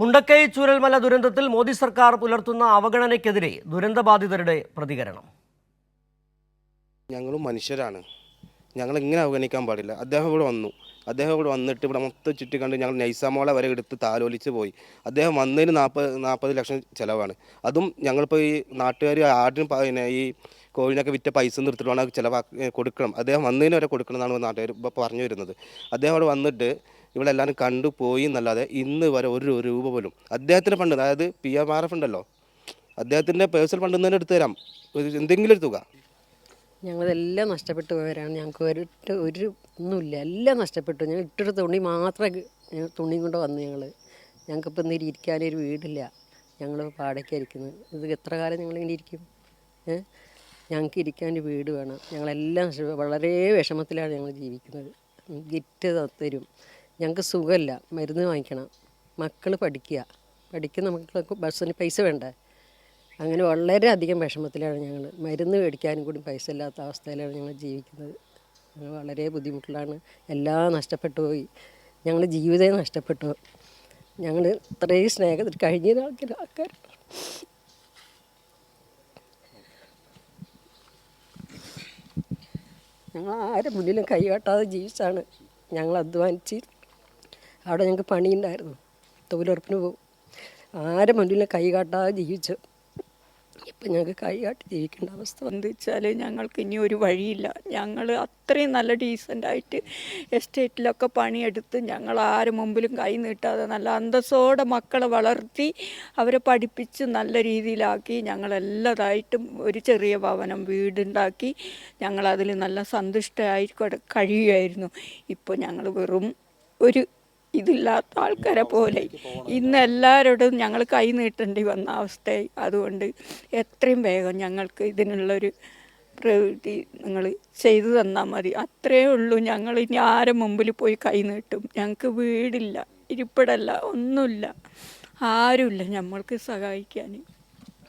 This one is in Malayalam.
മുണ്ടക്കൈ ചൂരൽമല ദുരന്തത്തിൽ മോദി സർക്കാർ പുലർത്തുന്ന അവഗണനയ്ക്കെതിരെ ദുരന്തബാധിതരുടെ പ്രതികരണം. ഞങ്ങളും മനുഷ്യരാണ്. ഞങ്ങൾ ഇങ്ങനെ അവഗണിക്കാൻ പാടില്ല? അദ്ദേഹം ഇവിടെ വന്നു. അദ്ദേഹം ഇവിടെ വന്നിട്ട് ഇവിടെ മൊത്തം ചുറ്റി കണ്ട് ഞങ്ങൾ നൈസാമോളെ വരെ എടുത്ത് താലോലിച്ച് പോയി. അദ്ദേഹം വന്നതിന് നാൽപ്പത് നാൽപ്പത് ലക്ഷം ചിലവാണ്. അതും ഞങ്ങളിപ്പോൾ ഈ നാട്ടുകാർ ആടിന് പിന്നെ ഈ കോഴിനൊക്കെ വിറ്റ പൈസ നിർത്തിട്ട് വേണം ചിലവാക്കി കൊടുക്കണം. അദ്ദേഹം വന്നതിന് വരെ കൊടുക്കണം എന്നാണ് നാട്ടുകാർ ഇപ്പോൾ പറഞ്ഞു വരുന്നത്. അദ്ദേഹം അവിടെ വന്നിട്ട് ഇവിടെ എല്ലാവരും കണ്ടു പോയി എന്നല്ലാതെ ഇന്ന് വരെ ഒരു രൂപ പോലും. അദ്ദേഹത്തിന്റെ ഫണ്ട് അതായത് പി എം ആർ എഫ് ഉണ്ടല്ലോ. അദ്ദേഹത്തിന്റെ പേഴ്സണൽ ഫണ്ട് തന്നെ എടുത്തു തരാം. എന്തെങ്കിലും ഒരു തുക. ഞങ്ങളതെല്ലാം നഷ്ടപ്പെട്ടു പോയവരാണ്. ഞങ്ങൾക്ക് ഒരിട്ട് ഒരു ഒന്നുമില്ല. എല്ലാം നഷ്ടപ്പെട്ടു. ഞങ്ങൾ ഇട്ടൊരു തുണി മാത്രമേ തുണി തുണിയും കൊണ്ട് വന്നു ഞങ്ങൾ ഞങ്ങൾക്കിപ്പോൾ ഇന്ന് ഇരിക്കാനൊരു വീടില്ല. ഞങ്ങൾ പാടയ്ക്കായിരിക്കുന്നത് ഇത് എത്ര കാലം ഞങ്ങളിങ്ങനെ ഇരിക്കും? ഞങ്ങൾക്ക് ഇരിക്കാൻ ഒരു വീട് വേണം. ഞങ്ങളെല്ലാം വളരെ വിഷമത്തിലാണ് ഞങ്ങൾ ജീവിക്കുന്നത്. ഗിറ്റ് തരും. ഞങ്ങൾക്ക് സുഖമില്ല. മരുന്ന് വാങ്ങിക്കണം. മക്കൾ പഠിക്കുക പഠിക്കുന്ന മക്കൾക്ക് ബസ്സിന് പൈസ വേണ്ടേ? അങ്ങനെ വളരെയധികം വിഷമത്തിലാണ് ഞങ്ങൾ. മരുന്ന് മേടിക്കാനും കൂടി പൈസ ഇല്ലാത്ത അവസ്ഥയിലാണ് ഞങ്ങൾ ജീവിക്കുന്നത്. ഞങ്ങൾ വളരെ ബുദ്ധിമുട്ടിലാണ്. എല്ലാം നഷ്ടപ്പെട്ടു പോയി. ഞങ്ങൾ ജീവിതം നഷ്ടപ്പെട്ടു ഞങ്ങൾ ഇത്രയും സ്നേഹത്തിൽ കഴിഞ്ഞ ആൾക്കാർ ഞങ്ങൾ ആരും മുന്നിലും കൈകാട്ടാതെ ജീവിച്ചാണ് ഞങ്ങൾ അധ്വാനിച്ച്. അവിടെ ഞങ്ങൾക്ക് പണിയുണ്ടായിരുന്നു. തൊഴിലുറപ്പിന് പോകും. ആരെ മുന്നിലും കൈ കാട്ടാതെ ജീവിച്ചു. ഇപ്പം ഞങ്ങൾക്ക് കൈ കാട്ടി ജീവിക്കേണ്ട അവസ്ഥ എന്ത് വെച്ചാൽ ഞങ്ങൾക്ക് ഇനി ഒരു വഴിയില്ല. ഞങ്ങൾ അത്രയും നല്ല ഡീസന്റായിട്ട് എസ്റ്റേറ്റിലൊക്കെ പണിയെടുത്ത് ഞങ്ങൾ ആരും മുമ്പിലും കൈ നീട്ടാതെ നല്ല അന്തസ്സോടെ മക്കളെ വളർത്തി അവരെ പഠിപ്പിച്ച് നല്ല രീതിയിലാക്കി ഞങ്ങളെല്ലാതായിട്ടും ഒരു ചെറിയ ഭവനം വീടുണ്ടാക്കി ഞങ്ങളതിൽ നല്ല സന്തുഷ്ടമായി കഴിയുമായിരുന്നു ഇപ്പോൾ ഞങ്ങൾ വെറും ഒരു ഇതില്ലാത്ത ആൾക്കാരെ പോലെ. ഇന്ന് എല്ലാവരോടും ഞങ്ങൾ കൈ നീട്ടേണ്ടി വന്ന അവസ്ഥയായി അതുകൊണ്ട് എത്രയും വേഗം ഞങ്ങൾക്ക് ഇതിനുള്ളൊരു പ്രവൃത്തി നിങ്ങൾ ചെയ്തു തന്നാൽ മതി. അത്രയേ ഉള്ളൂ. ഞങ്ങൾ ഇനി ആരെ മുമ്പിൽ പോയി കൈ നീട്ടും? ഞങ്ങൾക്ക് വീടില്ല ഇരിപ്പിടല്ല ഒന്നുമില്ല. ആരുമില്ല നമ്മൾക്ക് സഹായിക്കാൻ.